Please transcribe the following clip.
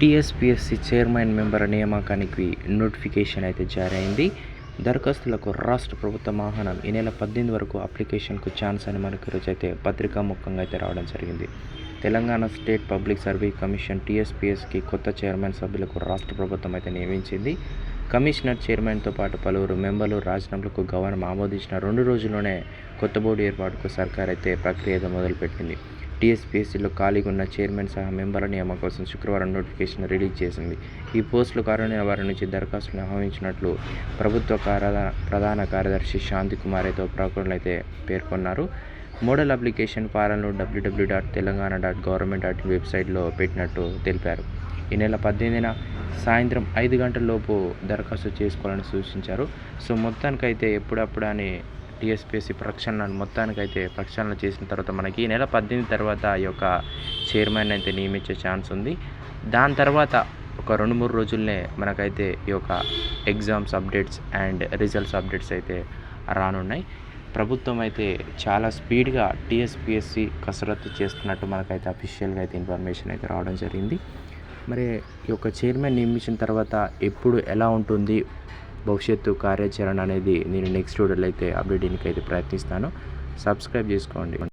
TSPSC chairman member నియామకానికి notification అయితే జారీ అయింది దరఖాస్తులకు రాష్ట్ర ప్రభుత్వం ఆహ్వానం. ఈ నెల పద్దెనిమిది వరకు అప్లికేషన్కు ఛాన్స్ అని మనకు రోజైతే పత్రికా పత్రికాముఖంగా అయితే రావడం జరిగింది. Telangana state public service commission టీఎస్పీఎస్కి కొత్త చైర్మన్ సభ్యులకు రాష్ట్ర ప్రభుత్వం అయితే నియమించింది. కమిషనర్ చైర్మన్తో పాటు పలువురు మెంబర్లు రాజీనామాలకు గవర్నర్ ఆమోదించిన రెండు రోజుల్లోనే కొత్త బోర్డు ఏర్పాటుకు సర్కార్ అయితే ప్రక్రియ మొదలుపెట్టింది. టీఎస్పీఎస్సీలో ఖాళీగా ఉన్న చైర్మన్ సహా మెంబర్ల నియామకం కోసం శుక్రవారం నోటిఫికేషన్ రిలీజ్ చేసింది. ఈ పోస్టులు కారణమైన వారి నుంచి దరఖాస్తులను ఆహ్వానించినట్లు ప్రభుత్వ కార్య ప్రధాన కార్యదర్శి శాంతి కుమార్ అయితే అయితే పేర్కొన్నారు. Model application ఫారంను WWW dot Telangana dot government dot in వెబ్సైట్లో పెట్టినట్టు తెలిపారు. ఈ నెల పద్దెనిమిదిన సాయంత్రం ఐదు గంటల లోపు దరఖాస్తు చేసుకోవాలని సూచించారు. సో మొత్తానికైతే ఎప్పుడప్పుడు అని టీఎస్పీఎస్సీ ప్రక్షాళన అయితే ప్రక్షాళన చేసిన తర్వాత మనకి ఈ నెల పద్దెనిమిది తర్వాత ఈ యొక్క చైర్మన్ అయితే నియమించే ఛాన్స్ ఉంది. దాని తర్వాత ఒక రెండు మూడు రోజుల్నే మనకైతే ఈ యొక్క exams updates and results updates అయితే రానున్నాయి. ప్రభుత్వం అయితే చాలా స్పీడ్గా టీఎస్పీఎస్సీ కసరత్తు చేస్తున్నట్టు మనకైతే అఫీషియల్గా అయితే ఇన్ఫర్మేషన్ అయితే రావడం జరిగింది. మరి ఈ యొక్క చైర్మన్ నియమించిన తర్వాత ఎప్పుడు ఎలా ఉంటుంది? భవిష్యత్తు కార్యాచరణ అనేది నేను నెక్స్ట్ వీడియోలో అయితే అప్డేట్ అయితే ప్రయత్నిస్తాను. సబ్స్క్రైబ్ చేసుకోండి.